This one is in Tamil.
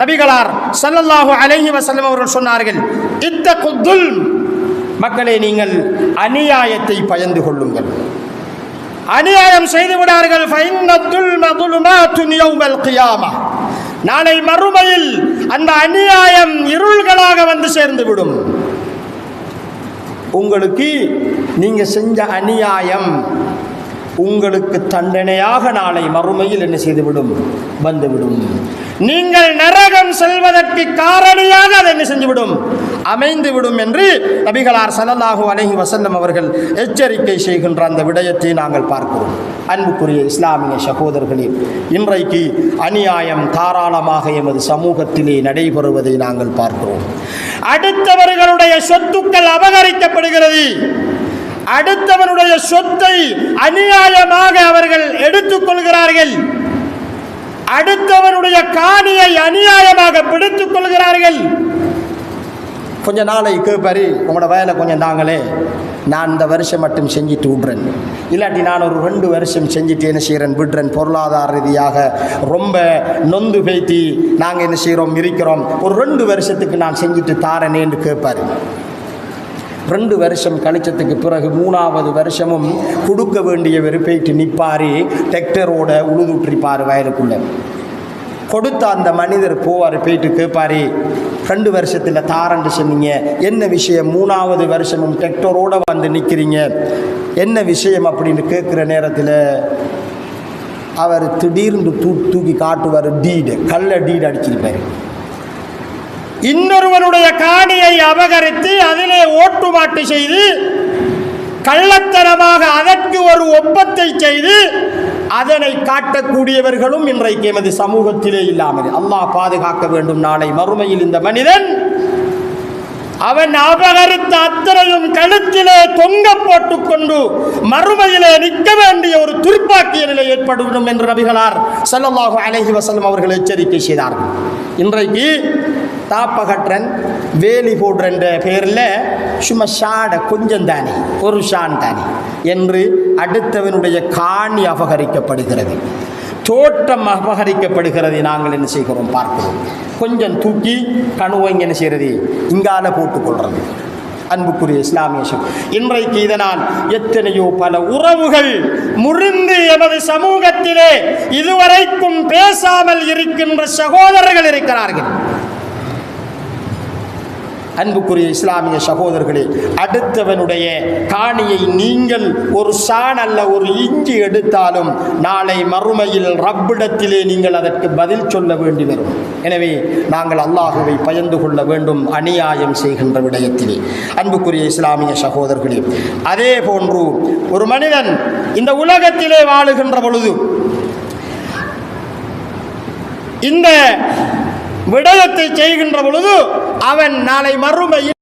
நபிகளார் சல்லல்லாஹு அலைஹி வசல்லம் அவர்கள் சொன்னார்கள் இத்தகுத்துல் மக்களை நீங்கள் அநியாயத்தை பயந்து கொள்ளுங்கள். அநியாயம் செய்து விடார்கள். ஃபைன்னத்துல் மதுலுமாத்துன் யௌமல் கியாமா. நாளை மறுமையில் அந்த அநியாயம் இருள்களாக வந்து சேர்ந்து விடும். உங்களுக்கு நீங்க செஞ்ச அநியாயம் உங்களுக்கு தண்டனையாக நாளை மறுமையில் என்ன செய்துவிடும் வந்துவிடும் நீங்கள் நரகம் செல்வதற்கு காரணியாக அதை என்ன செஞ்சுவிடும்? அமைந்து விடும் என்று நபிகளார் சலல்லாஹு அலஹி வசல்லம் அவர்கள் எச்சரிக்கை செய்கின்ற அந்த விடயத்தை நாங்கள் பார்க்கிறோம். அன்புக்குரிய இஸ்லாமிய சகோதரர்களே இன்றைக்கு அநியாயம் தாராளமாக எமது சமூகத்திலே நடைபெறுவதை நாங்கள் பார்க்கிறோம். அடுத்தவர்களுடைய சொத்துக்கள் அபகரிக்கப்படுகிறது. அடுத்தவனுடைய சொத்தை அநியாயமாக அவர்கள் எடுத்துக்கொள்கிறார்கள். அடுத்தவனுடைய காணியை அநியாயமாக பிடித்துக் கொள்கிறார்கள். கொஞ்ச நாளை கேட்பாரு உங்களோட வயலை கொஞ்சம் தாங்களே. நான் இந்த வருஷம் மட்டும் செஞ்சுட்டு விடுறேன். இல்லாட்டி நான் ஒரு ரெண்டு வருஷம் செஞ்சுட்டு என்ன செய்கிறேன் விடுறேன். பொருளாதார ரீதியாக ரொம்ப நொந்து பேத்தி நாங்கள் என்ன செய்கிறோம் இருக்கிறோம் ஒரு ரெண்டு வருஷத்துக்கு நான் செஞ்சுட்டு தாரேனேன்னு கேட்பாரு ரெண்டு வருஷம் கழிச்சதுக்கு பிறகு மூணாவது வருஷமும் கொடுக்க வேண்டியவர் போயிட்டு நிற்பாரு டெக்டரோட உழுதுட்டிருப்பார் வயலுக்குள்ள. கொடுத்த அந்த மனிதர் போவார் போயிட்டு கேட்பாரு ரெண்டு வருஷத்தில் தாரண்டு சொன்னீங்க என்ன விஷயம்? மூணாவது வருஷமும் டெக்டரோடு வந்து நிற்கிறீங்க என்ன விஷயம்? அப்படின்னு கேட்குற நேரத்தில் அவர் திடீர்னு தூ தூக்கி காட்டுவார் டீடு கள்ள டீடு அடிச்சிருப்பாரு. இன்னொருவனுடைய காணியை அபகரித்து அதிலே ஓட்டுமாட்டு செய்து கள்ளத்தனமாக அதற்கு ஒரு ஒப்பத்தை செய்து அதனை காட்டக்கூடியவர்களும் இன்றைக்கு எமது சமூகத்திலே இல்லாமல். அல்லாஹ் பாதுகாக்க வேண்டும் நாளை. மறுமையில் இந்த மனிதன் அவன் அபகரித்த அத்தனையும் கழுத்திலே தொங்க போட்டுக்கொண்டு மறுமையிலே நிற்க வேண்டிய ஒரு துர்ப்பாக்கிய நிலை ஏற்படும் என்று நபிகளார் ஸல்லல்லாஹு அலஹி வசலம் அவர்கள் எச்சரிக்கை செய்தார்கள். இன்றைக்கு தாப்பகற்றன் வேலி போடுறன்ற பேரில் சும்மா ஷாட கொஞ்சம் தானே ஒரு ஷான் தானே என்று அடுத்தவனுடைய காணி அபகரிக்கப்படுகிறது. தோட்டம் அபகரிக்கப்படுகிறது நாங்கள் என்ன செய்கிறோம் பார்க்கிறோம் கொஞ்சம் தூக்கி கணுவை என்ன செய்கிறது இங்கால போட்டுக்கொள்கிறது அன்புக்குரிய இஸ்லாமிய இன்றைக்கு இதனால் எத்தனையோ பல உறவுகள் முறிந்து எமது சமூகத்திலே இதுவரைக்கும் பேசாமல் இருக்கின்ற சகோதரர்கள் இருக்கிறார்கள். அன்புக்குரிய இஸ்லாமிய சகோதரர்களே அடுத்தவனுடைய காணியை நீங்கள் ஒரு சான் அல்ல ஒரு இஞ்சி எடுத்தாலும் நாளை மறுமையில் ரப்பிடத்திலே நீங்கள் அதற்கு பதில் சொல்ல வேண்டி வரும். எனவே நாங்கள் அல்லாஹுவை பயந்து கொள்ள வேண்டும் அநியாயம் செய்கின்ற விடயத்திலே. அன்புக்குரிய இஸ்லாமிய சகோதரர்களே அதே போன்று ஒரு மனிதன் இந்த உலகத்திலே வாழுகின்ற பொழுது இந்த விடயத்தை செய்கின்ற பொழுது அவன் நாளை மறுமையில்